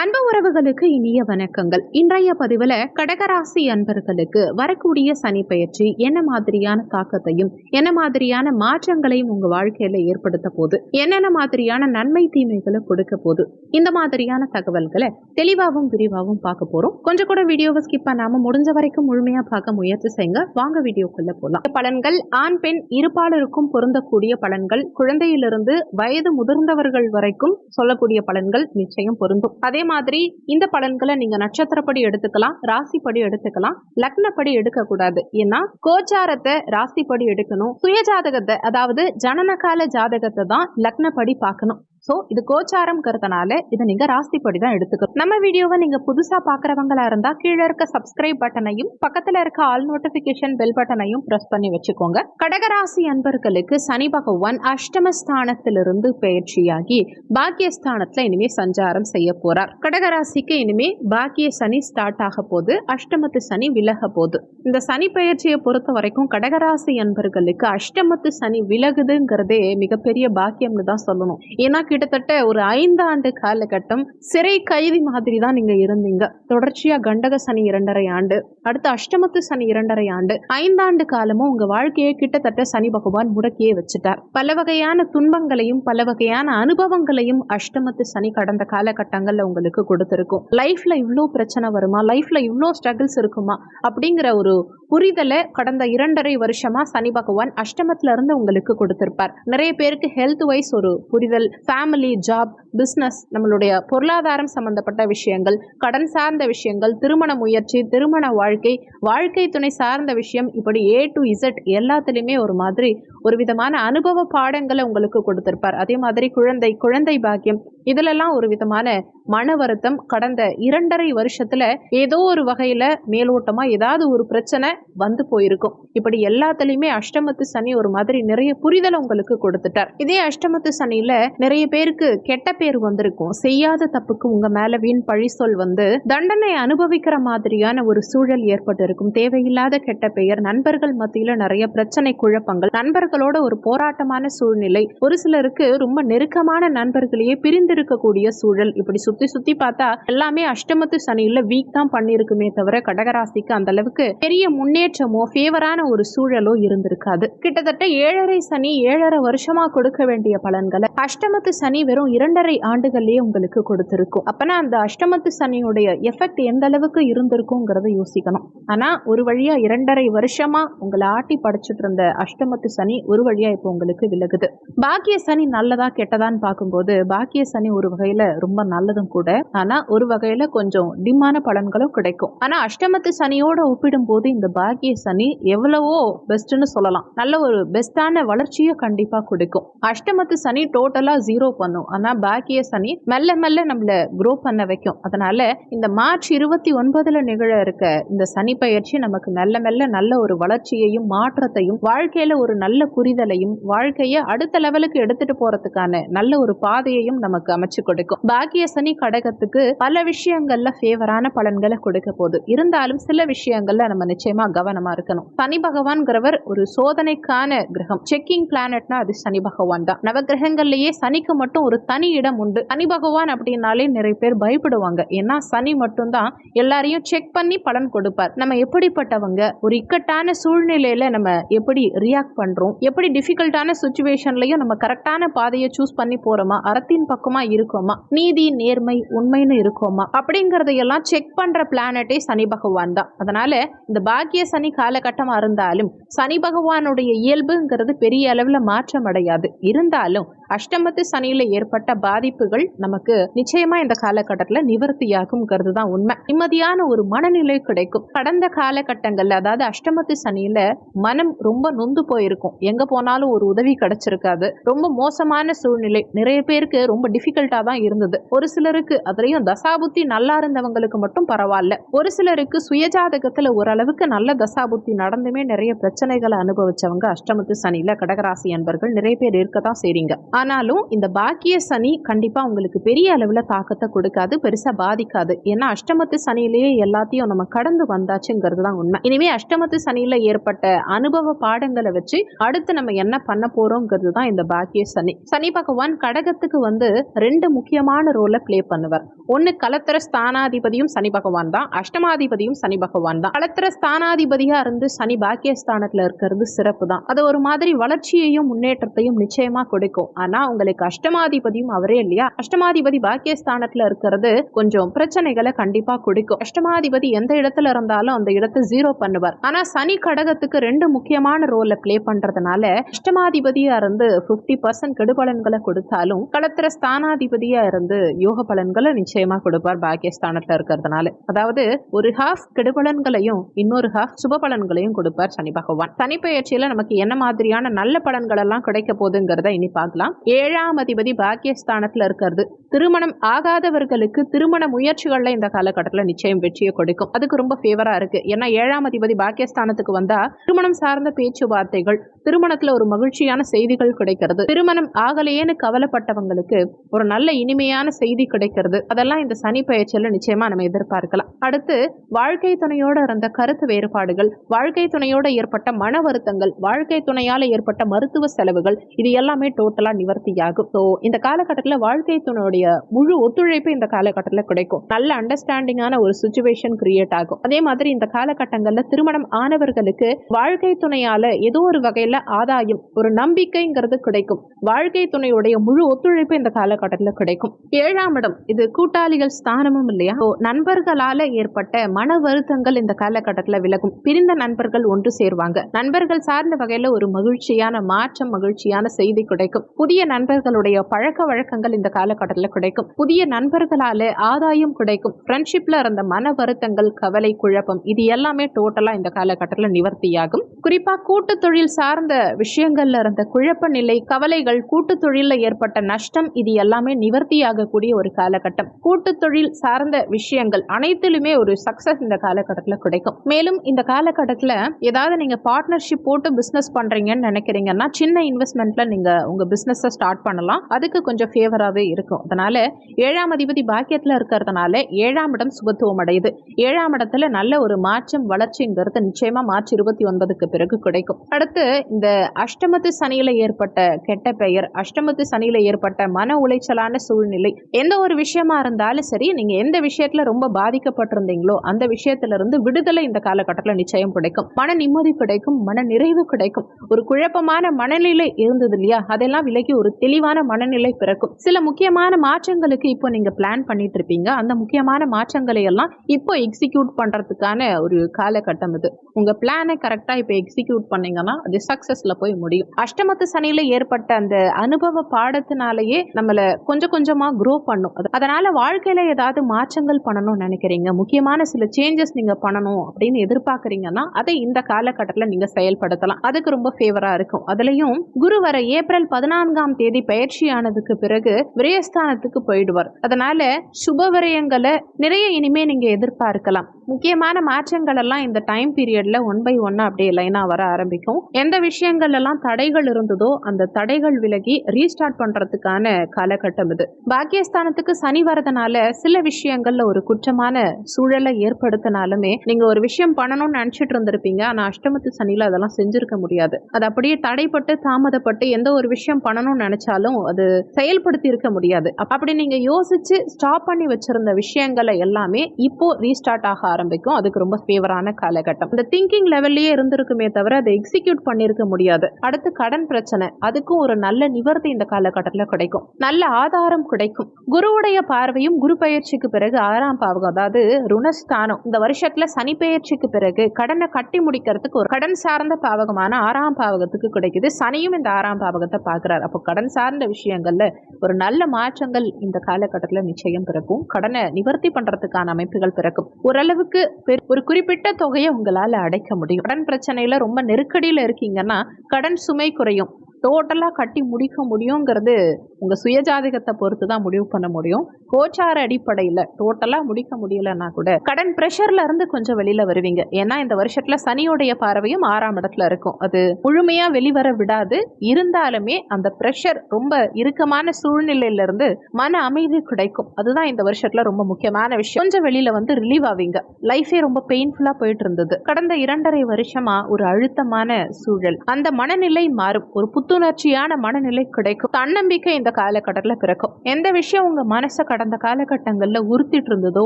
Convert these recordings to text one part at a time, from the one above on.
அன்பு உறவுகளுக்கு இனிய வணக்கங்கள். இன்றைய பதிவுல கடகராசி அன்பர்களுக்கு வரக்கூடிய சனி பயிற்சி என்ன மாதிரியான தாக்கத்தையும் என்ன மாதிரியான மாற்றங்களையும் உங்க வாழ்க்கையில ஏற்படுத்த போது என்னென்ன மாதிரியான நன்மை தீமைகளை கொடுக்க போது இந்த மாதிரியான தகவல்களை தெளிவாகவும் விரிவாகவும் பார்க்க போறோம். கொஞ்சம் கூட வீடியோவை ஸ்கிப் பண்ணாம முடிஞ்ச வரைக்கும் முழுமையா பார்க்க முயற்சி செய்யுங்க. வாங்க வீடியோக்குள்ள போலாம். பலன்கள் ஆண் பெண் இருபாலருக்கும் பொருந்தக்கூடிய பலன்கள். குழந்தையிலிருந்து வயது முதிர்ந்தவர்கள் வரைக்கும் சொல்லக்கூடிய பலன்கள் நிச்சயம் பொருந்தும். அதே மாதிரி இந்த பலன்களை நீங்க நட்சத்திரப்படி எடுத்துக்கலாம் ராசிப்படி எடுத்துக்கலாம். லக்னப்படி எடுக்க கூடாது ஏன்னா கோச்சாரத்தை ராசிப்படி எடுக்கணும். சுயஜாதகத்தை அதாவது ஜனனகால ஜாதகத்தை தான் லக்னப்படி பார்க்கணும். ஸோ இது கோச்சாரம்ங்கிறதுனால இதை நீங்க ராசிப்படி தான் எடுத்துக்கணும். நம்ம வீடியோவை நீங்க புதுசா பாக்குறவங்களா இருந்தா கீழே இருக்க சப்ஸ்கிரைப் பட்டனையும் பக்கத்துல இருக்க ஆல் நோட்டிஃபிகேஷன் பெல் பட்டனையும் ப்ரெஸ் பண்ணி வச்சுக்கோங்க. கடகராசி அன்பர்களுக்கு சனி பகவான் அஷ்டமஸ்தானத்திலிருந்து பயிற்சியாகி பாக்கியஸ்தானத்தில் இனிமே சஞ்சாரம் செய்ய போறார். கடகராசிக்கு இனிமே பாக்கிய சனி ஸ்டார்ட் ஆக போது அஷ்டமத்து சனி விலக போகுது. இந்த சனி பயிற்சியை பொறுத்த வரைக்கும் கடகராசி அன்பர்களுக்கு அஷ்டமத்து சனி விலகுதுங்கிறதே மிகப்பெரிய பாக்கியம்னு தான் சொல்லணும். ஏன்னா கிட்டத்தட்ட ஒரு ஐந்தாண்டு காலகட்டம் சிறை கைதி மாதிரி தான் நீங்க இருந்தீங்க. தொடர்ச்சியா கண்டக சனி இரண்டரை ஆண்டு அடுத்து அஷ்டமத்து சனி இரண்டரை ஆண்டு ஐந்தாண்டு காலமும் உங்க வாழ்க்கையை கிட்டத்தட்ட சனி பகவான் முடக்கியே வச்சுட்டார். பல வகையான துன்பங்களையும் பல வகையான அனுபவங்களையும் அஷ்டமத்து சனி கடந்த காலகட்டங்கள்ல உங்களுக்கு கொடுத்துருக்கும். லைஃப்ல இவ்வளோ பிரச்சனை வருமா? லைஃப்ல இவ்வளோ ஸ்ட்ரகிள்ஸ் இருக்குமா? அப்படிங்கிற ஒரு புரிதலை கடந்த இரண்டரை வருஷமா சனி பகவான் அஷ்டமத்துல இருந்து உங்களுக்கு கொடுத்திருப்பார். நிறைய பேருக்கு ஹெல்த் வைஸ் ஒரு புரிதல் ஃபேமிலி ஜாப் பிஸ்னஸ் நம்மளுடைய பொருளாதாரம் சம்பந்தப்பட்ட விஷயங்கள் கடன் சார்ந்த விஷயங்கள் திருமண முயற்சி திருமண வாழ்க்கை வாழ்க்கை துணை சார்ந்த விஷயம் இப்படி ஏ டு இசட் எல்லாத்துலேயுமே ஒரு மாதிரி ஒரு விதமான அனுபவ பாடங்களை உங்களுக்கு கொடுத்துருப்பார். அதே மாதிரி குழந்தை குழந்தை பாக்கியம் இதிலெல்லாம் ஒரு விதமான மன வருத்தம் கடந்த இரண்டரை வருஷத்துல ஏதோ ஒரு வகையில மேலோட்டமா ஏதாவது ஒரு பிரச்சனை வந்து போயிருக்கும். இப்படி எல்லாத்துலயுமே அஷ்டமத்து சனி ஒரு மாதிரி நிறைய புரிதலை உங்களுக்கு கொடுத்துட்டார். இதே அஷ்டமத்து சனியில நிறைய பேருக்கு கெட்ட பேர் வந்திருக்கும். செய்யாத தப்புக்கு உங்க மேல வீண் பழி சொல் வந்து தண்டனை அனுபவிக்கிற மாதிரியான ஒரு சூழல் ஏற்பட்டு இருக்கும் தேவையில்லாத கெட்ட பெயர் நண்பர்கள் மத்தியில நிறைய பிரச்சனை குழப்பங்கள் நண்பர்களோட ஒரு போராட்டமான சூழ்நிலை. ஒரு சிலருக்கு ரொம்ப நெருக்கமான நண்பர்களையே பிரிந்திருக்கக்கூடிய சூழல். இப்படி சுத்தி சுத்தி பார்த்தா எல்லாமே அஷ்டமத்து சனியில வீக் தான் பண்ணிருக்குமே தவிர கடகராசிக்கு அந்த அளவுக்கு பெரிய முன்னேற்றமோ ஃபேவரான ஒரு சூழலோ இருந்திருக்காது. கிட்டத்தட்ட ஏழரை சனி ஏழரை வருஷமா கொடுக்க வேண்டிய பலன்களை அஷ்டமத்து சனி வெறும் இரண்டரை ஆண்டுகள்லயே உங்களுக்கு கொடுத்திருக்கும். அப்பனா அந்த அஷ்டமத்து சனியுடைய எஃபெக்ட் எந்த அளவுக்கு இருந்திருக்குங்கிறத யோசிக்கணும். ஆனா ஒரு வழியா இரண்டரை வருஷமா உங்களை ஆட்டி படைச்சிட்டு இருந்த அஷ்டமத்து சனி ஒரு வழியா இப்போ உங்களுக்கு விலகுது. பாக்கிய சனி நல்லதா கெட்டதான்னு பார்க்கும்போது பாக்கிய சனி ஒரு வகையில ரொம்ப நல்லதும் கூட. ஆனா ஒரு வகையில கொஞ்சம் டிமான பலன்களும் கிடைக்கும். ஆனா அஷ்டமத்து சனியோட ஒப்பிடும்போது இந்த பாக்கிய சனி எவ்வளவோ பெஸ்ட்னு சொல்லலாம். நல்ல ஒரு பெஸ்டான வளர்ச்சியை கண்டிப்பா கொடுக்கும். அஷ்டமத்து சனி டோட்டலா ஜீரோ பண்ணும். ஆனா பாக்கிய சனி மெல்ல மெல்ல நம்மள குரோ பண்ண வைக்கும். அதனால இந்த மார்ச் இருபத்தி ஒன்பதுல நிகழ இருக்க இந்த சனி பயிற்சி நமக்கு மெல்ல மெல்ல நல்ல ஒரு வளர்ச்சியையும் மாற்றத்தையும் வாழ்க்கையில ஒரு நல்ல புரிதலையும் வாழ்க்கையை அடுத்த லெவலுக்கு எடுத்துட்டு போறதுக்கான நல்ல ஒரு பாதையையும் நமக்கு அமைச்சு கொடுக்கும். பாக்கிய சனி கடகத்துக்கு பல விஷயங்கள்ல ஃபேவரான பலன்களை கொடுக்க போகுது. இருந்தாலும் சில விஷயங்கள்ல நம்ம நிச்சயமா கவனமா இருக்கணும். சனி பகவான்கிறவர் ஒரு சோதனைக்கான கிரகம். செக்கிங் பிளானட்னா அது சனி பகவான் தான். நவகிரகங்கள்லயே சனிக்கு மட்டும் ஒரு தனி இடம் உண்டு. சனி பகவான் அப்படின்னாலே நிறைய பேர் பயப்படுவாங்க. ஏன்னா சனி மட்டும்தான் எல்லாரையும் செக் பண்ணி பலன் கொடுப்பார். நம்ம எப்படிப்பட்டவங்க? ஒரு இக்கட்டான சூழ்நிலையில நம்ம எப்படி ரியாக்ட் பண்றோம்? எப்படி டிஃபிகல்ட்டான சுச்சுவேஷன்லயும் நம்ம கரெக்டான பாதையை சூஸ் பண்ணி போறோமா? அறத்தின் பக்கமா இருக்கோமா? நீதி நேர்மை உண்மைன்னு இருக்கோமா? அப்படிங்கறதையெல்லாம் செக் பண்ற பிளானட்டே சனி பகவான் தான். அதனால இந்த பாக்கிய சனி காலகட்டமா இருந்தாலும் சனி பகவானுடைய இயல்புங்கிறது பெரிய அளவுல மாற்றம் அடையாது. இருந்தாலும் அஷ்டமத்து சனியில ஏற்பட்ட பாதிப்புகள் நமக்கு நிச்சயமா இந்த காலகட்டத்துல நிவர்த்தியாகும்ங்கிறது தான் உண்மை. நிம்மதியான ஒரு மனநிலை கிடைக்கும். கடந்த காலகட்டங்கள்ல அதாவது அஷ்டமத்து சனியில மனம் ரொம்ப நொந்து போயிருக்கும். எங்க போனாலும் ஒரு உதவி கிடைச்சிருக்காது. ரொம்ப மோசமான சூழ்நிலை. நிறைய பேருக்கு ரொம்ப டிஃபிகல்ட்டாக தான் இருந்தது. ஒரு சிலருக்கு அதுலயும் தசாபுத்தி நல்லா இருந்தவங்களுக்கு மட்டும் பரவாயில்ல. ஒரு சிலருக்கு சுயஜாதகத்துல ஓரளவுக்கு நல்ல தசாபுத்தி நடந்துமே நிறைய பிரச்சனைகளை அனுபவிச்சவங்க அஷ்டமத்து சனியில கடகராசி அன்பர்கள் நிறைய பேர் இருக்கதான் செய்றீங்க. ஆனாலும் இந்த பாக்கிய சனி கண்டிப்பா உங்களுக்கு பெரிய அளவுல தாக்கத்தை கொடுக்காது பெருசா பாதிக்காது. ஏன்னா அஷ்டமத்து சனியிலேயே எல்லாத்தையும் நம்ம கடந்து வந்தாச்சுங்கிறது தான் உண்மை. இனிமே அஷ்டமத்து சனியில ஏற்பட்ட அனுபவ பாடங்களை வச்சு அடுத்து நம்ம என்ன பண்ண போறோங்கிறது தான் இந்த பாக்கிய சனி. சனி பகவான் கடகத்துக்கு வந்து ரெண்டு முக்கியமான ரோலை ப்ளே பண்ணுவார். ஒன்று கலத்திர ஸ்தானாதிபதியும் சனி பகவான் தான். அஷ்டமாதிபதியும் சனி பகவான் தான். கலத்திர ஸ்தானாதிபதியாக இருந்து சனி பாக்கியஸ்தானத்தில் இருக்கிறது சிறப்பு தான். அது ஒரு மாதிரி வளர்ச்சியையும் முன்னேற்றத்தையும் நிச்சயமாக கொடுக்கும். ஆனால் உங்களுக்கு அஷ்டமாதிபதியும் அவரே இல்லையா? அஷ்டமாதிபதி பாக்கியஸ்தானத்தில் இருக்கிறது கொஞ்சம் பிரச்சனைகளை கண்டிப்பாக கொடுக்கும். அஷ்டமாதிபதி எந்த இடத்துல இருந்தாலும் அந்த இடத்தை ஜீரோ பண்ணுவார். ஆனால் சனி கடகத்துக்கு ரெண்டு முக்கியமான ரோலை ப்ளே பண்ணுறதுனால அஷ்டமாதிபதியாக இருந்து 50% பர்சன்ட் கெடுபலன்களை கொடுத்தாலும் களத்திர ஸ்தானாதிபதியா இருந்து யோக பலன்களை நிச்சயமா கொடுப்பார் பாக்கியஸ்தானத்துல இருக்கிறதுனால. அதாவது ஒரு ஹாஃப் கெடுபலன்களையும் இன்னொரு ஹாஃப் சுப பலன்களையும் கொடுப்பார் சனி பகவான். சனிப்பெயர்ச்சியில நமக்கு என்ன மாதிரியான நல்ல பலன்கள் எல்லாம் கிடைக்க போகுதுங்கிறத இனி பார்க்கலாம். ஏழாம் அதிபதி பாக்கியஸ்தானத்துல இருக்கிறது. திருமணம் ஆகாதவர்களுக்கு திருமண முயற்சிகள்ல இந்த காலகட்டத்தில் நிச்சயம் வெற்றியை கொடுக்கும். அதுக்கு ரொம்ப ஃபேவரா இருக்கு. ஏன்னா ஏழாம் அதிபதி பாக்கியஸ்தானத்துக்கு வந்தா திருமணம் சார்ந்த பேச்சுவார்த்தைகள் திருமணத்துல ஒரு மகிழ்ச்சியான செய்திகள் கிடைக்கிறது. திருமணம் ஆகலையேன்னு கவலைப்பட்டவங்களுக்கு ஒரு நல்ல இனிமையான செய்தி கிடைக்கிறது. அதெல்லாம் இந்த சனி பயிற்சியில் நிச்சயமா நம்ம எதிர்பார்க்கலாம். அடுத்து வாழ்க்கை துணையோட இருந்த கருத்து வேறுபாடுகள் வாழ்க்கை துணையோட ஏற்பட்ட மன வருத்தங்கள் வாழ்க்கை துணையால ஏற்பட்ட மருத்துவ செலவுகள் இது எல்லாமே டோட்டலா நிவர்த்தியாகும். ஸோ இந்த காலகட்டத்தில் வாழ்க்கை துணையுடைய முழு ஒத்துழைப்பு இந்த காலகட்டத்தில் கிடைக்கும். நல்ல அண்டர்ஸ்டாண்டிங்கான ஒரு சுச்சுவேஷன் கிரியேட் ஆகும். அதே மாதிரி இந்த காலகட்டங்களில் திருமணம் ஆனவர்களுக்கு வாழ்க்கை துணையால ஏதோ ஒரு வகையில ஆதாயம் ஒரு நம்பிக்கைங்கிறது கிடைக்கும். வாழ்க்கை துணையுடைய முழு ஒத்துழைப்பு இந்த காலகட்டத்தில் கிடைக்கும். ஏழாம் இடம். இது கூட்டாளிகள் ஸ்தானமும் இல்லையா? நண்பர்களால ஏற்பட்ட மன வருத்தங்கள் இந்த காலகட்டத்தில் விலகும். பிரிந்த நண்பர்கள் ஒன்று சேருவாங்க. நண்பர்கள் சார்ந்த வகையில ஒரு மகிழ்ச்சியான மாற்றம் மகிழ்ச்சியான செய்தி கிடைக்கும். புதிய நண்பர்களுடைய பழக்க வழக்கங்கள் இந்த காலகட்டத்தில் கிடைக்கும். புதிய நண்பர்களால ஆதாயம் கிடைக்கும். ஃப்ரெண்ட்ஷிப்ல இருந்த மன வருத்தங்கள் கவலை குழப்பம் இது எல்லாமே டோட்டலா இந்த காலகட்டத்தில் நிவர்த்தியாகும். குறிப்பா கூட்டு தொழில் சார்ந்த விஷயங்கள்ல இருந்த குழப்ப நிலை கவலைகள் கூட்டு தொழில ஏற்பட்ட நஷ்டம் இது எல்லாம் எல்லாமே நிவர்த்தியாகக்கூடிய ஒரு காலகட்டம். கூட்டு தொழில் சார்ந்த விஷயங்கள் அனைத்திலுமே ஒரு சக்சஸ் இந்த காலகட்டத்தில் கிடைக்கும். மேலும் இந்த காலகட்டத்தில் ஏதாவது நீங்கள் பார்ட்னர்ஷிப் போட்டு பிஸ்னஸ் பண்ணுறீங்கன்னு நினைக்கிறீங்கன்னா சின்ன இன்வெஸ்ட்மெண்ட்டில் நீங்கள் உங்கள் பிஸ்னஸை ஸ்டார்ட் பண்ணலாம். அதுக்கு கொஞ்சம் ஃபேவராகவே இருக்கும். அதனால் ஏழாம் அதிபதி பாக்கியத்தில் இருக்கிறதுனால ஏழாம் இடம் சுபத்துவம் அடையுது. ஏழாம் இடத்துல நல்ல ஒரு மாற்றம் வளர்ச்சிங்கிறது நிச்சயமாக மார்ச் இருபத்தி ஒன்பதுக்கு பிறகு கிடைக்கும். அடுத்து இந்த அஷ்டமத்து சனியில் ஏற்பட்ட கெட்ட பெயர் அஷ்டமத்து சனியில் ஏற்பட்ட மன உளைச்சலான சூழ்நிலை. எந்த ஒரு விஷயமா இருந்தாலும் சரி நீங்க எந்த விஷயத்துல ரொம்ப பாதிக்கப்பட்டிருந்தீங்களோ அந்த விஷயத்துல இருந்து விடுதலை இந்த காலகட்டத்தில் நிச்சயம் கிடைக்கும். மன நிம்மதி கிடைக்கும் மன நிறைவு கிடைக்கும். ஒரு குழப்பமான மனநிலை இருந்தது இல்லையா? அதெல்லாம் விலகி ஒரு தெளிவான மனநிலை பிறக்கும். சில முக்கியமான மாற்றங்களுக்கு இப்போ நீங்க பிளான் பண்ணிட்டு இருப்பீங்க. அந்த முக்கியமான மாற்றங்களை எல்லாம் இப்போ எக்ஸிக்யூட் பண்றதுக்கான ஒரு காலகட்டம் இது. உங்க பிளானை கரெக்டா இப்போ எக்ஸிக்யூட் பண்ணீங்கன்னா அது சக்சஸ்ல போய் முடியும். அஷ்டமத்து சனியில ஏற்பட்ட அந்த அனுபவ பாடத்தினாலேயே நம்மள கொஞ்சம் கொஞ்சமா க்ரோ பண்ணும். அதனால் அதனால வாழ்க்கையில ஏதாவது மாற்றங்கள் பண்ணணும்னு நினைக்கிறீங்க? முக்கியமான சில சேஞ்சஸ் நீங்க பண்ணணும் அப்படின்னு எதிர்பார்க்குறீங்கன்னா அதை இந்த காலகட்டத்தில் நீங்க செயல்படுத்தலாம். அதுக்கு ரொம்ப ஃபேவராக இருக்கும். அதுலயும் குரு வர ஏப்ரல் பதினான்காம் தேதி பயிற்சியானதுக்கு பிறகு விரயஸ்தானத்துக்கு போயிடுவார். அதனால சுப விரயங்களை நிறைய இனிமே நீங்கள் எதிர்பார்க்கலாம். முக்கியமான மாற்றங்கள் எல்லாம் இந்த டைம் பீரியட்ல ஒன் பை ஒன்னா அப்படியே லைனா வர ஆரம்பிக்கும். எந்த விஷயங்கள் எல்லாம் தடைகள் இருந்ததோ அந்த தடைகள் விலகி ரீஸ்டார்ட் பண்றதுக்கான காலகட்டம் இது. பாக்கியஸ்தானத்துக்கு சனி வரதுனால சில விஷயங்கள்ல ஒரு குற்றமான சூழலை ஏற்படுத்தினாலுமே நீங்க ஒரு விஷயம் பண்ணணும்னு நினைச்சிட்டு இருந்திருப்பீங்க. ஆனா அஷ்டமத்து சனியில அதெல்லாம் செஞ்சிருக்க முடியாது. அது அப்படியே தடைப்பட்டு தாமதப்பட்டு எந்த ஒரு விஷயம் பண்ணணும்னு நினைச்சாலும் அது செயல்படுத்தி இருக்க முடியாது. அப்படி நீங்க யோசிச்சு ஸ்டாப் பண்ணி வச்சிருந்த விஷயங்களை எல்லாமே இப்போ ரீஸ்டார்ட் ஆக ஆரம்பிக்கும். அதுக்கு ரொம்ப ஃபேவரான காலகட்டம். இந்த திங்கிங் லெவல்லயே இருந்திருக்குமே தவிர அதை எக்ஸிக்யூட் பண்ணியிருக்க முடியாது. அடுத்து கடன் பிரச்சனை. அதுக்கும் ஒரு நல்ல நிவர்த்தி இந்த காலகட்டத்தில் கிடைக்கும். நல்ல ஆதாரம் கிடைக்கும். குருவுடைய பார்வையும் குரு பயிற்சிக்கு பிறகு ஆறாம் பாவகம் அதாவது ருணஸ்தானம். இந்த வருஷத்துல சனி பயிற்சிக்கு பிறகு கடனை கட்டி முடிக்கிறதுக்கு ஒரு கடன் சார்ந்த பாவகமான ஆறாம் பாவகத்துக்கு கிடைக்குது. சனியும் இந்த ஆறாம் பாவகத்தை பார்க்குறாரு. அப்போ கடன் சார்ந்த விஷயங்கள்ல ஒரு நல்ல மாற்றங்கள் இந்த காலகட்டத்தில் நிச்சயம் பிறக்கும். கடனை நிவர்த்தி பண்றதுக்கான அமைப்புகள் பிறக்கும். ஓரளவு அளவுக்கு ஒரு குறிப்பிட்ட தொகையை உங்களால் அடைக்க முடியும். கடன் பிரச்சனையில் ரொம்ப நெருக்கடியில் இருக்கீங்கன்னா கடன் சுமை குறையும். டோட்டலாக கட்டி முடிக்க முடியுங்கிறது உங்கள் சுயஜாதகத்தை பொறுத்து தான் முடிவு பண்ண முடியும். கோச்சார அடிப்படையில் டோட்டலாக முடிக்க முடியலன்னா கூட கடன் ப்ரெஷர்ல இருந்து கொஞ்சம் வெளியில் வருவீங்க. ஏன்னா இந்த வருஷத்தில் சனியோடைய பார்வையும் ஆறாம் இடத்துல இருக்கும். அது முழுமையாக வெளிவர விடாது. இருந்தாலுமே அந்த ப்ரெஷர் ரொம்ப இறுக்கமான சூழ்நிலையில இருந்து மன அமைதி கிடைக்கும். அதுதான் இந்த வருஷத்தில் ரொம்ப முக்கியமான விஷயம். கொஞ்சம் வெளியில் வந்து ரிலீவ் ஆவீங்க. லைஃபே ரொம்ப பெயின்ஃபுல்லாக போயிட்டு இருந்தது. கடந்த இரண்டரை வருஷமா ஒரு அழுத்தமான சூழல். அந்த மனநிலை மாறும். ஒரு புத்து புத்துணர்ச்சியான மனநிலை கிடைக்கும். தன்னம்பிக்கை இந்த காலகட்டத்தில் பிறக்கும். எந்த விஷயம் உங்க மனசை கடந்த காலகட்டங்கள்ல உறுத்திட்டு இருந்ததோ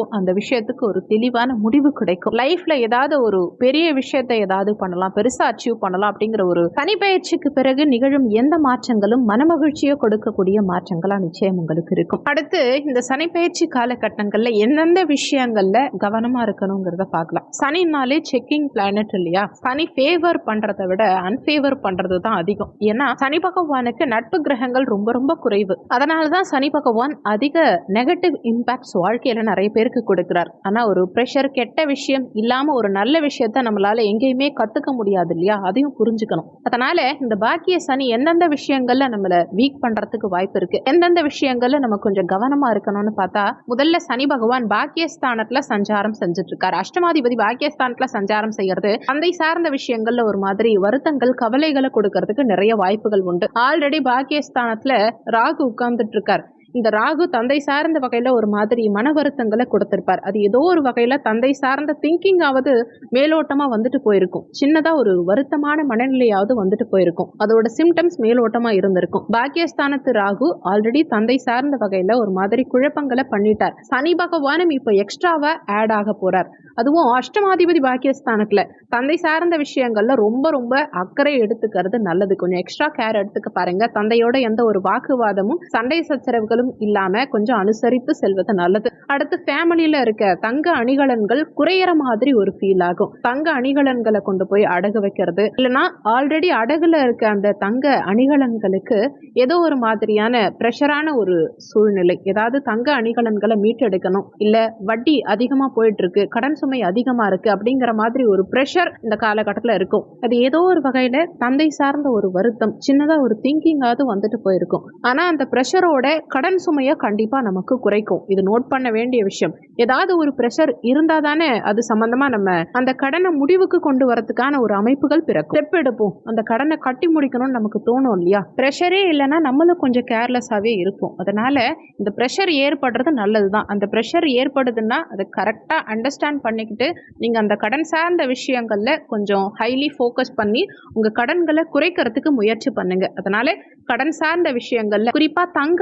அந்த விஷயத்துக்கு ஒரு தெளிவான முடிவு கிடைக்கும். லைஃப்ல ஏதாவது ஒரு பெரிய விஷயத்தை ஏதாவது பண்ணலாம் பெருசா அச்சீவ் பண்ணலாம் அப்படிங்கிற ஒரு தனிப்பயிற்சிக்கு பிறகு நிகழும் எந்த மாற்றங்களும் மனமகிழ்ச்சியை கொடுக்கக்கூடிய மாற்றங்களா நிச்சயம் உங்களுக்கு இருக்கும். அடுத்து இந்த சனிப்பயிற்சி காலகட்டங்கள்ல எந்தெந்த விஷயங்கள்ல கவனமா இருக்கணுங்கிறத பார்க்கலாம். சனினாலே செக்கிங் பிளானட் இல்லையா? சனி ஃபேவர் பண்றதை விட அன்ஃபேவர் பண்றது தான் அதிகம். ஏன்னா சனி பகவானுக்கு நட்பு கிரகங்கள் ரொம்ப ரொம்ப குறைவு. அதனால தான் சனி பகவான் அதிக நெகட்டிவ் இம்பாக்ட்ஸ் வாழ்க்கையில் நிறைய பேருக்கு கொடுக்கிறார். ஆனால் ஒரு ப்ரெஷர் கெட்ட விஷயம் இல்லாமல் ஒரு நல்ல விஷயத்த நம்மளால எங்கேயுமே கற்றுக்க முடியாது இல்லையா? அதையும் புரிஞ்சுக்கணும். அதனால இந்த பாக்கிய சனி எந்தெந்த விஷயங்கள்ல நம்மள வீக் பண்றதுக்கு வாய்ப்பு இருக்கு எந்தெந்த விஷயங்கள்ல நம்ம கொஞ்சம் கவனமா இருக்கணும்னு பார்த்தா முதல்ல சனி பகவான் பாக்கியஸ்தானத்தில் சஞ்சாரம் செஞ்சுட்டு இருக்கார் அஷ்டமாதிபதி பாக்கியஸ்தானத்தில் சஞ்சாரம் செய்யறது தந்தை சார்ந்த விஷயங்கள்ல ஒரு மாதிரி வருத்தங்கள் கவலைகளை கொடுக்கறதுக்கு நிறைய வாய்ப்பு வாய்ப்புகள் உண்டு. ஆல்ரெடி பாக்கியஸ்தானத்துல ராகு உட்கார்ந்துட்டு இருக்கார். இந்த ராகு தந்தை சார்ந்த வகையில் ஒரு மாதிரி மன வருத்தங்களை கொடுத்துருப்பார். அது ஏதோ ஒரு வகையில் தந்தை சார்ந்த திங்கிங்காவது மேலோட்டமாக வந்துட்டு போயிருக்கும். சின்னதாக ஒரு வருத்தமான மனநிலையாவது வந்துட்டு போயிருக்கும். அதோட சிம்டம்ஸ் மேலோட்டமாக இருந்திருக்கும். பாக்கியஸ்தானத்து ராகு ஆல்ரெடி தந்தை சார்ந்த வகையில் ஒரு மாதிரி குழப்பங்களை பண்ணிட்டார். சனி பகவானும் இப்போ எக்ஸ்ட்ராவா ஆட் ஆக போறார். அதுவும் அஷ்டமாதிபதி பாக்கியஸ்தானத்தில் தந்தை சார்ந்த விஷயங்கள்ல ரொம்ப ரொம்ப அக்கறை எடுத்துக்கிறது நல்லது. கொஞ்சம் எக்ஸ்ட்ரா கேர் எடுத்துக்க பாருங்க. தந்தையோட எந்த ஒரு வாக்குவாதமும் சண்டை சச்சரவுகளும் இல்லாம கொஞ்சம் அனுசரித்து செல்வது நல்லது. அடுத்து ஃபேமிலியில இருக்க தங்க அணிகலன்கள் குறையற மாதிரி ஒரு ஃபீல் ஆகும். தங்க அணிகலன்களை கொண்டு போய் அடகு வைக்கிறது. இல்லைன்னா ஆல்ரெடி அடகுல இருக்க அந்த தங்க அணிகலன்களுக்கு ஏதோ ஒரு மாதிரியான ப்ரெஷரான ஒரு சூழ்நிலை. ஏதாவது தங்க அணிகலன்களை மீட்டெடுக்கணும். இல்ல வட்டி அதிகமா போயிட்டு இருக்கு கடன் சுமை அதிகமா இருக்கு அப்படிங்கிற மாதிரி ஒரு ப்ரெஷர் இந்த காலகட்டத்தில் இருக்கும். அது ஏதோ ஒரு வகையில தந்தை சார்ந்த ஒரு வருத்தம் சின்னதா ஒரு திங்கிங்காவது வந்துட்டு போயிருக்கும். ஆனா அந்த ப்ரெஷரோட கடன் சுமையை கண்டிப்பா நமக்கு குறைக்கும். இது நோட் பண்ண வேண்டிய விஷயம். ஏதாவது ஒரு ப்ரெஷர் இருந்தா தானே அது சம்பந்தமா நம்ம அந்த கடனை முடிவுக்கு கொண்டு வரதுக்கான ஒரு அமைப்புகள் பிறக்கும். ஸ்டெப் எடுப்போம். அந்த கடனை கட்டி முடிக்கணும்னு நமக்கு தோணும் இல்லையா? ப்ரெஷரே இல்லைன்னா நம்மளும் கொஞ்சம் கேர்லெஸ்ஸாவே இருப்போம். அதனால இந்த ப்ரெஷர் ஏற்படுறது நல்லது தான் அந்த ப்ரெஷர் ஏற்படுதுன்னா அதை கரெக்டாக அண்டர்ஸ்டாண்ட் பண்ணிக்கிட்டு நீங்கள் அந்த கடன் சார்ந்த விஷயங்கள்ல கொஞ்சம் ஹைலி ஃபோக்கஸ் பண்ணி உங்கள் கடன்களை குறைக்கிறதுக்கு முயற்சி பண்ணுங்க. அதனால கடன் சார்ந்த விஷயங்கள்ல குறிப்பா தங்க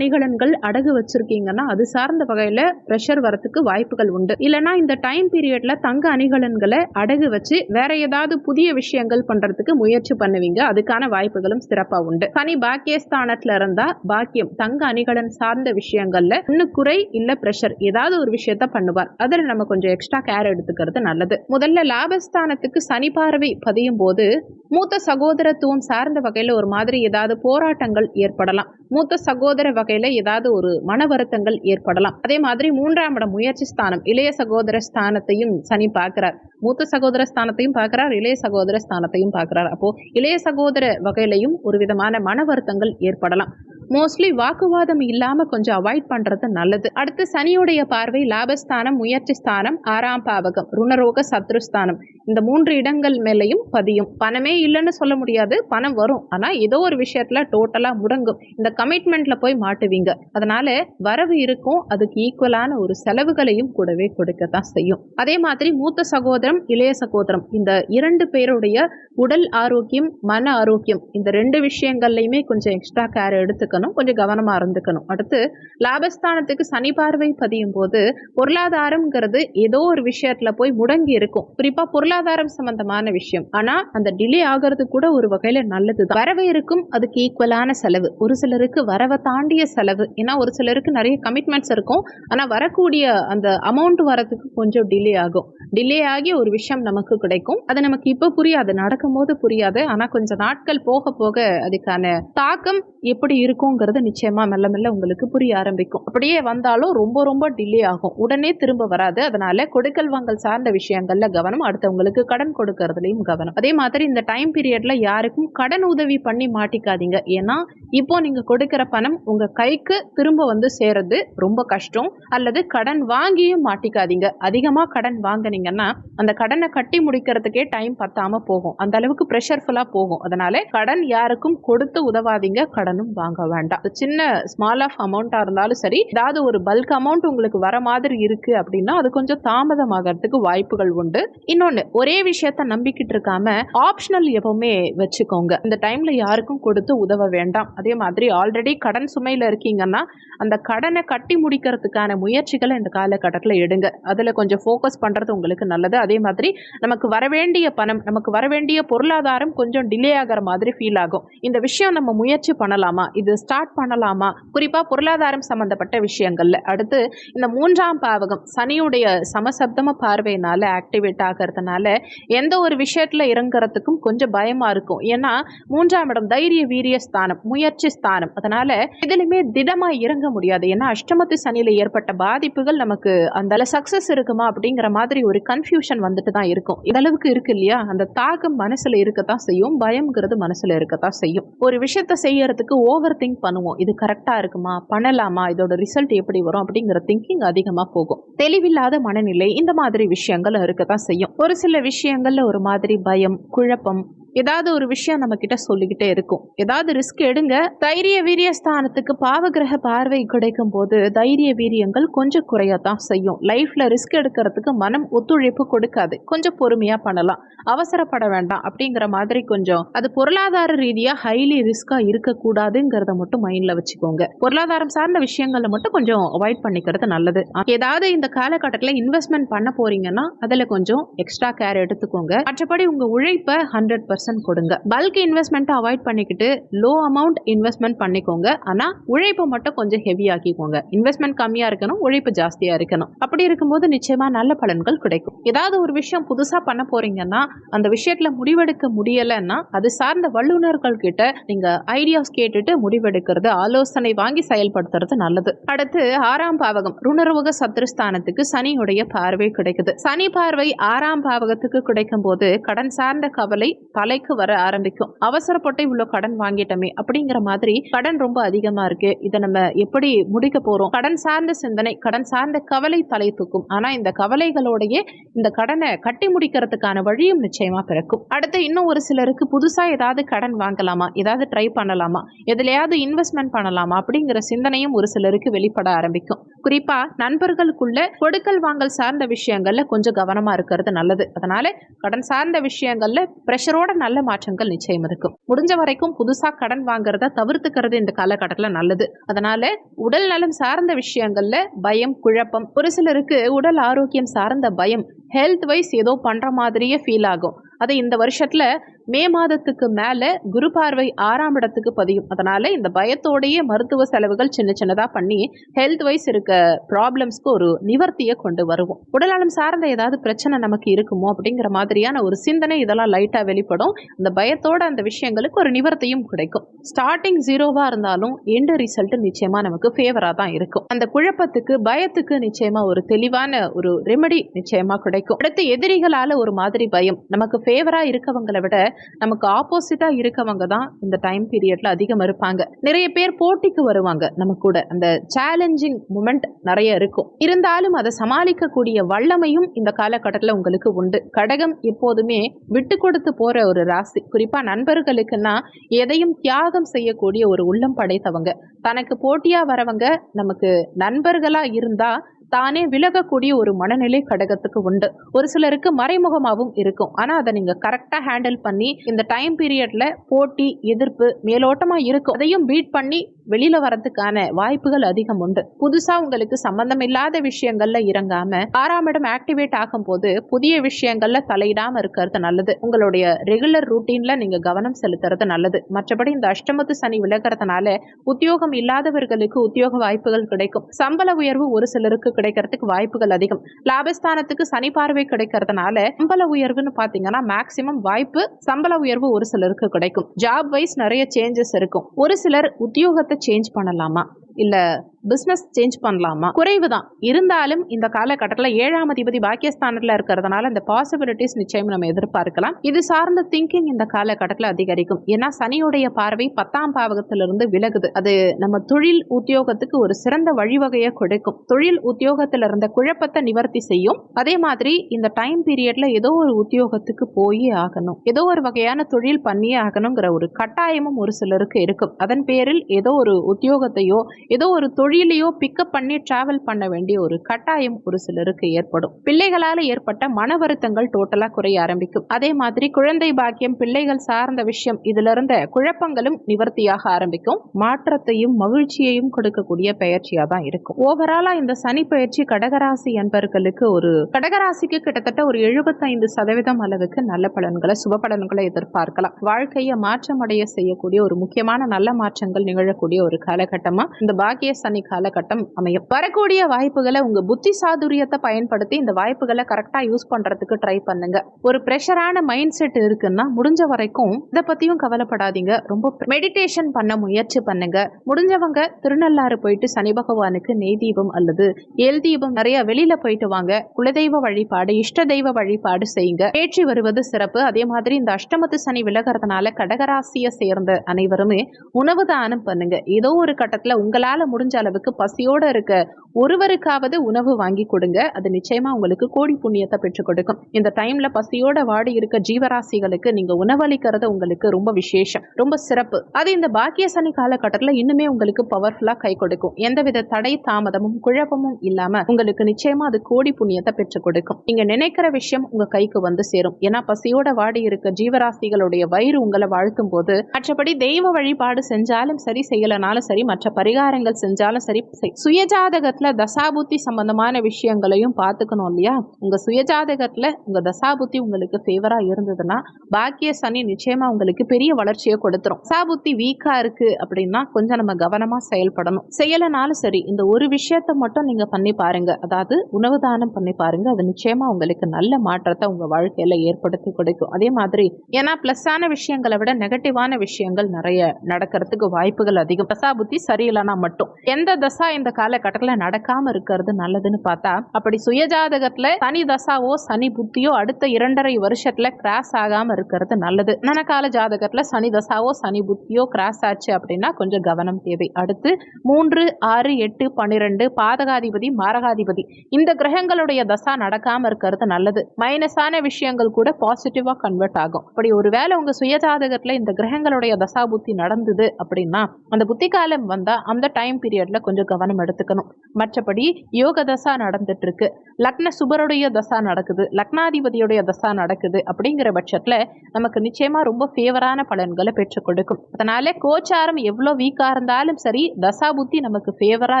அணிகலன்கள் அடகு வச்சிருக்கீங்கன்னா அது சார்ந்த வகையில ப்ரெஷர் வரத்துக்கு வாய்ப்புகள் உண்டு. இல்லைன்னா இந்த டைம் பீரியட்ல தங்க அணிகலன்களை அடகு வச்சு வேற ஏதாவது புதிய விஷயங்கள் பண்றதுக்கு முயற்சி பண்ணுவீங்க. அதுக்கான வாய்ப்புகளும் சிறப்பா உண்டு. சனி பாக்கியஸ்தானத்துல இருந்தா பாக்கியம் தங்க அணிகலன் சார்ந்த விஷயங்கள்ல இன்னும் குறை இல்ல ப்ரெஷர் ஏதாவது ஒரு விஷயத்த பண்ணுவார். அதுல நம்ம கொஞ்சம் எக்ஸ்ட்ரா கேர் எடுத்துக்கிறது நல்லது. முதல்ல லாபஸ்தானத்துக்கு சனி பார்வை பதியும் போது மூத்த சகோதரத்துவம் சார்ந்த வகையில ஒரு மாதிரி ஏதாவது போராட்டங்கள் ஏற்படலாம். மூத்த சகோதர வகையில ஏதாவது ஒரு மன வருத்தங்கள் ஏற்படலாம். அதே மாதிரி மூன்றாம் இடம் முயற்சி ஸ்தானம். இளைய சகோதர ஸ்தானத்தையும் சனி பார்க்கிறார். மூத்த சகோதர ஸ்தானத்தையும் பார்க்கிறார். இளைய சகோதர ஸ்தானத்தையும் பார்க்கிறார். அப்போ இளைய சகோதர வகையிலையும் ஒரு விதமான மன வருத்தங்கள் ஏற்படலாம். மோஸ்ட்லி வாக்குவாதம் இல்லாம கொஞ்சம் அவாய்ட் பண்றது நல்லது. அடுத்து சனியுடைய பார்வை லாபஸ்தானம் முயற்சி ஸ்தானம் ஆறாம் பாவகம் ருணரோக சத்ருஸ்தானம். இந்த மூன்று இடங்கள் மேலையும் பதியும். பணமே இல்லைன்னு சொல்ல முடியாது பணம் வரும். ஆனா ஏதோ ஒரு விஷயத்துல டோட்டலா முடங்கும். இந்த கமிட்மெண்ட்ல போய் மாட்டுவீங்க. அதனால வரவு இருக்கும் அதுக்கு ஈக்குவலான ஒரு செலவுகளையும் கூடவே கொடுக்கத்தான் செய்யும். அதே மாதிரி மூத்த சகோதரம் இளைய சகோதரம். இந்த இரண்டு பேருடைய உடல் ஆரோக்கியம் மன ஆரோக்கியம் இந்த ரெண்டு விஷயங்கள்லையுமே கொஞ்சம் எக்ஸ்ட்ரா கேர் எடுத்துக்க இருக்கணும் கொஞ்சம் கவனமாக இருந்துக்கணும். அடுத்து லாபஸ்தானத்துக்கு சனி பார்வை பதியும் போது பொருளாதாரம்ங்கிறது ஏதோ ஒரு விஷயத்தில் போய் முடங்கி இருக்கும். குறிப்பாக பொருளாதாரம் சம்பந்தமான விஷயம். ஆனால் அந்த டிலே ஆகிறது கூட ஒரு வகையில் நல்லது வரவு இருக்கும் அதுக்கு ஈக்குவலான செலவு. ஒரு சிலருக்கு வரவை தாண்டிய செலவு. ஏன்னா ஒரு சிலருக்கு நிறைய கமிட்மெண்ட்ஸ் இருக்கும். ஆனால் வரக்கூடிய அந்த அமௌண்ட் வரதுக்கு கொஞ்சம் டிலே ஆகும். டிலே ஆகி ஒரு விஷயம் நமக்கு கிடைக்கும். அது நமக்கு இப்போ புரியாது. நடக்கும்போது புரியாது. ஆனால் கொஞ்சம் நாட்கள் போக போக அதுக்கான தாக்கம் எப்படி இருக்குங்கிறது நிச்சயமா மெல்ல மெல்ல உங்களுக்கு புரிய ஆரம்பிக்கும். அப்படியே வந்தாலும் ரொம்ப ரொம்ப டிலே ஆகும். உடனே திரும்ப வராது. அதனால கொடுக்கல் வாங்கல் சார்ந்த விஷயங்கள்ல கவனம். அடுத்தவங்களுக்கு கடன் கொடுக்கறதுலயும் கவனம். அதே மாதிரி இந்த டைம் பீரியட்ல யாருக்கும் கடன் உதவி பண்ணி மாட்டிக்காதீங்க. ஏன்னா இப்போ நீங்க கொடுக்கிற பணம் உங்க கைக்கு திரும்ப வந்து சேருது ரொம்ப கஷ்டம். அல்லது கடன் வாங்கியும் மாட்டிக்காதீங்க. அதிகமா கடன் வாங்குனீங்கன்னா அந்த கடனை கட்டி முடிக்கிறதுக்கே டைம் பத்தாம போகும். அந்த அளவுக்கு ப்ரெஷர்ஃபுல்லா போகும். அதனால கடன் யாருக்கும் கொடுத்து உதவாதீங்க கடனும் வாங்க வேண்டாம். சின்ன ஸ்மால் ஆஃப் அமௌண்ட்டா இருந்தாலும் சரி ஏதாவது ஒரு பல்க் அமௌண்ட் உங்களுக்கு வர மாதிரி இருக்கு அப்படின்னா அது கொஞ்சம் தாமதமாகறதுக்கு வாய்ப்புகள் உண்டு. இன்னொன்னு ஒரே விஷயத்த நம்பிக்கிட்டு இருக்காம ஆப்ஷனல் எப்பவுமே வச்சுக்கோங்க. இந்த டைம்ல யாருக்கும் கொடுத்து உதவ வேண்டாம். அதே மாதிரி ஆல்ரெடி கடன் சுமையில இருக்கீங்கன்னா அந்த கடனை கட்டி முடிக்கிறதுக்கான முயற்சிகளை இந்த காலகட்டத்தில் எடுங்க. அதில் கொஞ்சம் ஃபோக்கஸ் பண்ணுறது உங்களுக்கு நல்லது. அதே மாதிரி நமக்கு வரவேண்டிய பணம் நமக்கு வரவேண்டிய பொருளாதாரம் கொஞ்சம் டிலே ஆகிற மாதிரி ஃபீல் ஆகும். இந்த விஷயம் நம்ம முயற்சி பண்ணலாமா? இது ஸ்டார்ட் பண்ணலாமா? குறிப்பாக பொருளாதாரம் சம்மந்தப்பட்ட விஷயங்களில். அடுத்து இந்த மூன்றாம் பாவகம் சனியுடைய சமசப்தம பார்வையினால ஆக்டிவேட் ஆகிறதுனால எந்த ஒரு விஷயத்தில் இறங்குறதுக்கும் கொஞ்சம் பயமாக இருக்கும். ஏன்னா மூன்றாம் இடம் தைரிய வீரிய ஸ்தானம் முயற்சி ஸ்தானம். அதனால இதுலையுமே திடமாக இறங்க முடியாது. ஏன்னா அஷ்டமத்து சனியில் ஏற்பட்ட பாதிப்புகள் நமக்கு அந்த சக்ஸஸ் இருக்குமா? அப்படிங்கிற மாதிரி ஒரு கன்ஃபியூஷன் வந்துட்டு தான் இருக்கும். இந்த அளவுக்கு இருக்கு இல்லையா? அந்த தாகம் மனசுல இருக்கத்தான் செய்யும். பயம்ங்கிறது மனசுல இருக்கத்தான் செய்யும். ஒரு விஷயத்த செய்யறதுக்கு ஓவர் திங்க் பண்ணுவோம். இது கரெக்டா இருக்குமா? பண்ணலாமா? இதோட ரிசல்ட் எப்படி வரும்? அப்படிங்கிற திங்கிங் அதிகமா போகும். தெளிவில்லாத மனநிலை இந்த மாதிரி விஷயங்கள் இருக்கத்தான் செய்யும். ஒரு சில விஷயங்கள்ல ஒரு மாதிரி பயம் குழப்பம் ஏதாவது ஒரு விஷயம் நம்ம கிட்ட சொல்லிக்கிட்டே இருக்கும். ஏதாவது ரிஸ்க் எடுங்க. தைரிய வீரிய ஸ்தானத்துக்கு பாவகிரக பார்வை கிடைக்கும் போது தைரிய வீரியங்கள் கொஞ்சம் குறையத்தான் செய்யும். லைஃப்ல ரிஸ்க் எடுக்கிறதுக்கு மனம் ஒத்துழைப்பு கொடுக்காது. கொஞ்சம் பொறுமையா பண்ணலாம். அவசரப்பட வேண்டாம் அப்படிங்கிற மாதிரி கொஞ்சம். அது பொருளாதார ரீதியா ஹைலி ரிஸ்கா இருக்கக்கூடாதுங்கிறத மட்டும் மைண்ட்ல வச்சுக்கோங்க. பொருளாதாரம் சார்ந்த விஷயங்களை மட்டும் கொஞ்சம் அவாய்ட் பண்ணிக்கிறது நல்லது. ஏதாவது இந்த காலகட்டத்தில் இன்வெஸ்ட்மெண்ட் பண்ண போறீங்கன்னா அதுல கொஞ்சம் எக்ஸ்ட்ரா கேர் எடுத்துக்கோங்க. மற்றபடி உங்க உழைப்பை ஹண்ட்ரட் பர்சன்ட் கொடுங்க. பல்க் இன்வெஸ்ட்மெண்ட்டை அவாய்ட் பண்ணிக்கிட்டு லோ அமௌண்ட் இன்வெஸ்ட்மெண்ட் பண்ணிக்கோங்க. ஆனா உழைப்பை மட்டும் கொஞ்சம் ஹெவி ஆக்கிக்கோங்க. இன்வெஸ்ட்மெண்ட் கம்மியா இருக்கணும் உழைப்பு ஜாஸ்தியா இருக்கணும். அப்படி இருக்கும்போது நிச்சயமா நல்ல பலன்கள் கிடைக்கும். ஏதாவது ஒரு விஷயம் புதுசா பண்ண போறீங்கன்னா அந்த விஷயத்துல முடிவெடுக்க முடியலைன்னா அது சார்ந்த வல்லுநர்கள் கிட்ட நீங்க ஐடியாஸ் கேட்டுட்டு முடிவெடுக்கிறது ஆலோசனை வாங்கி செயல்படுத்துறது நல்லது. அடுத்து ஆறாம் பாவகம் ருணரோக சத்ருஸ்தானத்துக்கு சனியுடைய பார்வை கிடைக்குது. சனி பார்வை ஆறாம் பாவகத்துக்கு கிடைக்கும் போது கடன் சார்ந்த கவலை தலைக்கு வர ஆரம்பிக்கும். அவசரப்பட்டு இவ்வளோ கடன் வாங்கிட்டோமே அப்படிங்கிற மாதிரி கடன் ரொம்ப அதிகமா இருக்கு. இதை நம்ம எப்படி முடிக்க போறோம்? கடன் சார்ந்த சிந்தனை கடன் சார்ந்த கவலை தலை தூக்கும். ஆனா இந்த கவலைகளோடயே இந்த கடனை கட்டி முடிக்கிறதுக்கான வழியும் நிச்சயமா பிறக்கும். அடுத்து இன்னும் ஒரு சிலருக்கு புதுசா ஏதாவது கடன் வாங்கலாமா? ஏதாவது ட்ரை பண்ணலாமா? எதுலையாவது இன்வெஸ்ட்மெண்ட் பண்ணலாமா? அப்படிங்கிற சிந்தனையும் ஒரு சிலருக்கு வெளிப்பட ஆரம்பிக்கும். குறிப்பா நண்பர்களுக்குள்ள கொடுக்கல் வாங்கல் சார்ந்த விஷயங்கள்ல கொஞ்சம் கவனமா இருக்கிறது நல்லது. அதனால கடன் சார்ந்த விஷயங்கள்ல ப்ரெஷரோட நல்ல மாற்றங்கள் நிச்சயம் இருக்கும். முடிஞ்ச வரைக்கும் புதுசா கடன் வாங்குறத தவிர்த்துக்கிறது இந்த காலகட்டத்தில் நல்லது. அதனால உடல் நலம் சார்ந்த விஷயங்கள்ல பயம் குழப்பம் ஒரு சிலருக்கு உடல் ஆரோக்கியம் சார்ந்த பயம் ஹெல்த் வைஸ் ஏதோ பண்ற மாதிரியே ஃபீல் ஆகும். அது இந்த வருஷத்துல மே மாதத்துக்கு மேலே குரு பார்வை ஆறாம் இடத்துக்கு பதியும். அதனால் இந்த பயத்தோடையே மருத்துவ செலவுகள் சின்ன சின்னதாக பண்ணி ஹெல்த் வைஸ் இருக்க ப்ராப்ளம்ஸ்க்கு ஒரு நிவர்த்தியை கொண்டு வருவோம். உடல்நலம் சார்ந்த ஏதாவது பிரச்சனை நமக்கு இருக்குமோ அப்படிங்கிற மாதிரியான ஒரு சிந்தனை இதெல்லாம் லைட்டாக வெளிப்படும். இந்த பயத்தோட அந்த விஷயங்களுக்கு ஒரு நிவர்த்தியும் கிடைக்கும். ஸ்டார்டிங் ஜீரோவாக இருந்தாலும் எண்டு ரிசல்ட் நிச்சயமாக நமக்கு ஃபேவராக தான் இருக்கும். அந்த குழப்பத்துக்கு பயத்துக்கு நிச்சயமாக ஒரு தெளிவான ஒரு ரெமெடி நிச்சயமாக கிடைக்கும். அடுத்து எதிரிகளால் ஒரு மாதிரி பயம். நமக்கு ஃபேவராக இருக்கவங்களை விட நமக்கு ஆப்போசிட்டாக இருக்கவங்க தான் இந்த டைம் பீரியடில் அதிகம் இருப்பாங்க. நிறைய பேர் போட்டிக்கு வருவாங்க நம்ம கூட. அந்த சேலஞ்சிங் மூமெண்ட் நிறைய இருக்கும். இருந்தாலும் அதை சமாளிக்கக்கூடிய வல்லமையும் இந்த காலகட்டத்தில் உங்களுக்கு உண்டு. கடகம் எப்போதுமே விட்டு கொடுத்து போகிற ஒரு ராசி. குறிப்பாக நண்பர்களுக்குன்னா எதையும் தியாகம் செய்யக்கூடிய ஒரு உள்ளம் படைத்தவங்க. தனக்கு போட்டியாக வரவங்க நமக்கு நண்பர்களாக இருந்தால் தானே விலகக்கூடிய ஒரு மனநிலை கடகத்துக்கு உண்டு. ஒரு சிலருக்கு மறைமுகமாகவும் இருக்கும். ஆனால் அதை நீங்கள் கரெக்டாக ஹேண்டில் பண்ணி இந்த டைம் பீரியடில் போட்டி எதிர்ப்பு மேலோட்டமாக இருக்கும். அதையும் பீட் பண்ணி வெளியில வரதுக்கான வாய்ப்புகள் அதிகம் உண்டு. புதுசா உங்களுக்கு சம்பந்தம் இல்லாத விஷயங்கள்ல இறங்காம ஆறாம் இடம் ஆக்டிவேட் ஆகும் போது புதிய விஷயங்கள்ல தலையிடாம இருக்கிறது நல்லது. உங்களுடைய ரெகுலர் ரூட்டீன்ல நீங்க கவனம் செலுத்துறது நல்லது. மற்றபடி இந்த அஷ்டமத்து சனி விலகிறதுனால உத்தியோகம் இல்லாதவர்களுக்கு உத்தியோக வாய்ப்புகள் கிடைக்கும். சம்பள உயர்வு ஒரு சிலருக்கு கிடைக்கிறதுக்கு வாய்ப்புகள் அதிகம். லாபஸ்தானத்துக்கு சனி பார்வை கிடைக்கிறதுனால சம்பள உயர்வுன்னு பாத்தீங்கன்னா மேக்சிமம் வாய்ப்பு சம்பள உயர்வு ஒரு சிலருக்கு கிடைக்கும். ஜாப் வைஸ் நிறைய சேஞ்சஸ் இருக்கும். ஒரு சிலர் உத்தியோகத்தை சேஞ்ச் பண்ணலாமா? இல்லை பிஸ்னஸ் சேஞ்ச் பண்ணலாமா? குறைவு தான் இருந்தாலும் இந்த காலகட்டத்தில் ஏழாம் அதிபதி பாக்கியஸ்தானத்தில் இருக்கிறதுனால இந்த பாசிபிலிட்டிஸ் நிச்சயம் நம்ம எதிர்பார்க்கலாம். இது சார்ந்த திங்கிங் இந்த காலகட்டத்தில் அதிகரிக்கும். ஏன்னா சனியுடைய பார்வை பத்தாம் பாவகத்திலிருந்து விலகுது. அது நம்ம தொழில் உத்தியோகத்துக்கு ஒரு சிறந்த வழிவகையை கொடுக்கும். தொழில் உத்தியோகத்தில் இருந்த குழப்பத்தை நிவர்த்தி செய்யும். அதே மாதிரி இந்த டைம் பீரியட்ல ஏதோ ஒரு உத்தியோகத்துக்கு போயே ஆகணும். ஏதோ ஒரு வகையான தொழில் பண்ணியே ஆகணுங்கிற ஒரு கட்டாயமும் ஒரு சிலருக்கு இருக்கும். அதன் பேரில் ஏதோ ஒரு உத்தியோகத்தையோ ஏதோ ஒரு தொழில் தொழிலையோ பிக்கப் பண்ணி டிராவல் பண்ண வேண்டிய ஒரு கட்டாயம் ஒரு சிலருக்கு ஏற்படும். பிள்ளைகளால் ஏற்பட்ட மன வருத்தங்கள் டோட்டலாக குறைய ஆரம்பிக்கும். அதே மாதிரி குழந்தை பாக்கியம் பிள்ளைகள் சார்ந்த விஷயம் இதுல இருந்த குழப்பங்களும் நிவர்த்தியாக ஆரம்பிக்கும். மாற்றத்தையும் மகிழ்ச்சியையும் கொடுக்கக்கூடிய பயிற்சியா தான் இருக்கும். ஓவராலா இந்த சனி பயிற்சி கடகராசி என்பர்களுக்கு ஒரு கடகராசிக்கு கிட்டத்தட்ட ஒரு எழுபத்தைந்து சதவீதம் அளவுக்கு நல்ல பலன்களை சுப பலன்களை எதிர்பார்க்கலாம். வாழ்க்கையை மாற்றமடைய செய்யக்கூடிய ஒரு முக்கியமான நல்ல மாற்றங்கள் நிகழக்கூடிய ஒரு காலகட்டமா இந்த பாக்கிய சனி காலகட்டம் அமையும். வரக்கூடிய வாய்ப்புகளை உங்க புத்தி சாதுரியத்தை பயன்படுத்தி இந்த வாய்ப்புகளை கரெக்டா யூஸ் பண்றதுக்கு ட்ரை பண்ணுங்க. ஒரு ப்ரெஷரான மைண்ட் செட் இருக்குன்னா முடிஞ்ச வரைக்கும் இதை பத்தியும் கவலைப்படாதீங்க. ரொம்ப மெடிடேஷன் பண்ண முயற்சி பண்ணுங்க. முடிஞ்சவங்க திருநள்ளாறு போயிட்டு சனி பகவானுக்கு நெய் தீபம் அல்லது ஏல் தீபம் நிறைய வெளியில போயிட்டு வாங்க. குலதெய்வ வழிபாடு இஷ்ட தெய்வ வழிபாடு செய்யுங்க. ஏற்றி வருவது சிறப்பு. அதே மாதிரி இந்த அஷ்டமத்து சனி விலகிறதுனால கடகராசியை சேர்ந்த அனைவருமே உணவு தானம் பண்ணுங்க. ஏதோ ஒரு கட்டத்துல உங்களால முடிஞ்ச அளவுக்கு பசியோட இருக்க ஒருவருக்காவது உணவு வாங்கி கொடுங்க. அது நிச்சயமா உங்களுக்கு கோடி புண்ணியத்தை பெற்றுக் கொடுக்கும். இந்த டைம்ல பசியோட வாடி இருக்க ஜீவராசிகளுக்கு நீங்க உணவளிக்கிறது உங்களுக்கு ரொம்ப விசேஷம் ரொம்ப சிறப்பு. அது இந்த பாக்கியசனி காலகட்டத்தில் இன்னுமே உங்களுக்கு பவர்ஃபுல்லா கை கொடுக்கும். எந்தவித தடை தாமதமும் குழப்பமும் இல்லாம உங்களுக்கு நிச்சயமா அது கோடி புண்ணியத்தை பெற்றுக் கொடுக்கும். நீங்க நினைக்கிற விஷயம் உங்க கைக்கு வந்து சேரும். ஏன்னா பசியோட வாடி இருக்க ஜீவராசிகளுடைய வயிறு உங்களை வாழ்த்தும் போது மற்றபடி தெய்வ வழிபாடு செஞ்சாலும் சரி செய்யலனாலும் சரி மற்ற பரிகாரங்கள் செஞ்சாலும் சரி சுயஜாதகத்தில் தசாபுத்தி சம்பந்தமான விஷயங்களையும் பார்த்துக்கணும் இல்லையா? உங்கள் சுயஜாதகத்தில் உங்கள் தசாபுத்தி உங்களுக்கு ஃபேவராக இருந்ததுன்னா பாக்கிய சனி நிச்சயமாக உங்களுக்கு பெரிய வளர்ச்சியை கொடுத்துரும். தசாபுத்தி வீக்காக இருக்குது அப்படின்னா கொஞ்சம் நம்ம கவனமாக செயல்படணும். செய்யலைனாலும் சரி இந்த ஒரு விஷயத்த மட்டும் நீங்கள் பண்ணி பாருங்கள் அதாவது உணவு தானம் பண்ணி பாருங்கள் அது நிச்சயமாக உங்களுக்கு நல்ல மாற்றத்தை உங்கள் வாழ்க்கையில் ஏற்படுத்தி கொடுக்கும். அதே மாதிரி ஏன்னா ப்ளஸ்ஸான விஷயங்களை விட நெகட்டிவான விஷயங்கள் நிறைய நடக்கிறதுக்கு வாய்ப்புகள் அதிகம். தசாபுத்தி சரியில்லைனா மட்டும். எந்த தசா இந்த காலகட்டத்தில் நடக்காம இருக்கிறது நல்லதுன்னு பார்த்தா அப்படி சுயஜாதகத்துல சனி தசாவோ சனி புத்தியோ அடுத்த இரண்டரை வருஷத்துல கிராஸ் ஆகாம இருக்கிறது நல்லது. நனக்கால ஜாதகத்துல சனி தசாவோ சனி புத்தியோ கிராஸ் ஆச்சு அப்படின்னா கொஞ்சம் கவனம் தேவை. அடுத்து மூன்று ஆறு எட்டு பன்னிரெண்டு பாதகாதிபதி மாரகாதிபதி. இந்த கிரகங்களுடைய தசா நடக்காம இருக்கிறது நல்லது. மைனஸான விஷயங்கள் கூட பாசிட்டிவா கன்வெர்ட் ஆகும். அப்படி ஒருவேளை உங்க சுயஜாதகத்துல இந்த கிரகங்களுடைய தசா புத்தி நடந்தது அப்படின்னா அந்த புத்தி காலம் வந்தா அந்த டைம் பீரியட்ல கொஞ்சம் கவனம் எடுத்துக்கணும். மற்றபடி யோக தசா நடந்துட்டு இருக்கு லக்ன சுபருடைய தசா நடக்குது. லக்னாதிபதியுடைய தசா நடக்குது அப்படிங்கிற பட்சத்துல நமக்கு நிச்சயமா ரொம்ப ஃபேவரான பலன்களை பெற்றுக் கொடுக்கும். அதனால கோச்சாரம் எவ்வளோ வீக்கா இருந்தாலும் சரி தசா புத்தி நமக்கு ஃபேவரா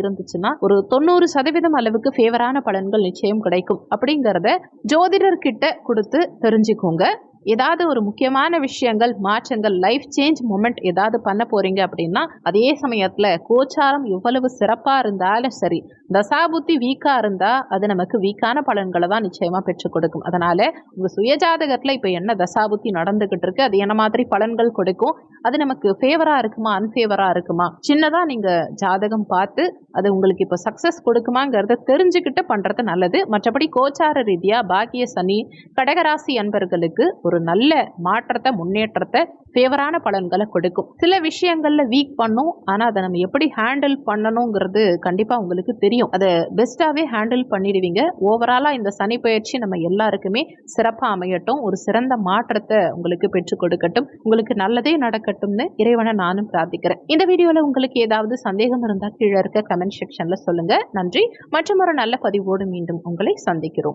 இருந்துச்சுன்னா ஒரு தொண்ணூறு சதவீதம் அளவுக்கு ஃபேவரான பலன்கள் நிச்சயம் கிடைக்கும். அப்படிங்கிறத ஜோதிடர்கிட்ட கொடுத்து தெரிஞ்சுக்கோங்க. ஏதாவது ஒரு முக்கியமான விஷயங்கள் மாற்றங்கள் லைஃப் சேஞ்ச் மூமெண்ட் ஏதாவது பண்ண போறீங்க அப்படின்னா அதே சமயத்துல கோச்சாரம் எவ்வளவு சிறப்பா இருந்தாலும் சரி தசாபுத்தி வீக்கா இருந்தா அது நமக்கு வீக்கான பலன்களை தான் நிச்சயமா பெற்றுக் கொடுக்கும். அதனால உங்க சுயஜாதகத்துல இப்ப என்ன தசாபுத்தி நடந்துகிட்டு இருக்கு அது என்ன மாதிரி பலன்கள் கொடுக்கும் அது நமக்கு ஃபேவரா இருக்குமா அன்ஃபேவரா இருக்குமா சின்னதா நீங்க ஜாதகம் பார்த்து அது உங்களுக்கு இப்போ சக்சஸ் கொடுக்குமாங்கிறத தெரிஞ்சுக்கிட்டு பண்றது நல்லது. மற்றபடி கோச்சார ரீதியா பாக்கிய சனி கடகராசி அன்பர்களுக்கு ஒரு ஒரு நல்ல மாற்றத்தை முன்னேற்றத்தை ஃபேவரான பலன்களை கொடுக்கும். சில விஷயங்கள்ல வீக் பண்ணும். ஆனா அதை நம்ம எப்படி ஹேண்டில் பண்ணணுங்கிறது கண்டிப்பா உங்களுக்கு தெரியும். அதை பெஸ்ட்டாகவே ஹேண்டில் பண்ணிடுவீங்க. ஓவராலா இந்த சனி பயிற்சி நம்ம எல்லாருக்குமே சிறப்பா அமையட்டும். ஒரு சிறந்த மாற்றத்தை உங்களுக்கு பெற்றுக் கொடுக்கட்டும். உங்களுக்கு நல்லதே நடக்கட்டும்னு இறைவனை நானும் பிரார்த்திக்கிறேன். இந்த வீடியோல உங்களுக்கு ஏதாவது சந்தேகம் இருந்தா கீழே இருக்க கமெண்ட் செக்ஷன்ல சொல்லுங்க. நன்றி. மற்றும் ஒரு நல்ல பதிவோடு மீண்டும் உங்களை சந்திக்கிறோம்.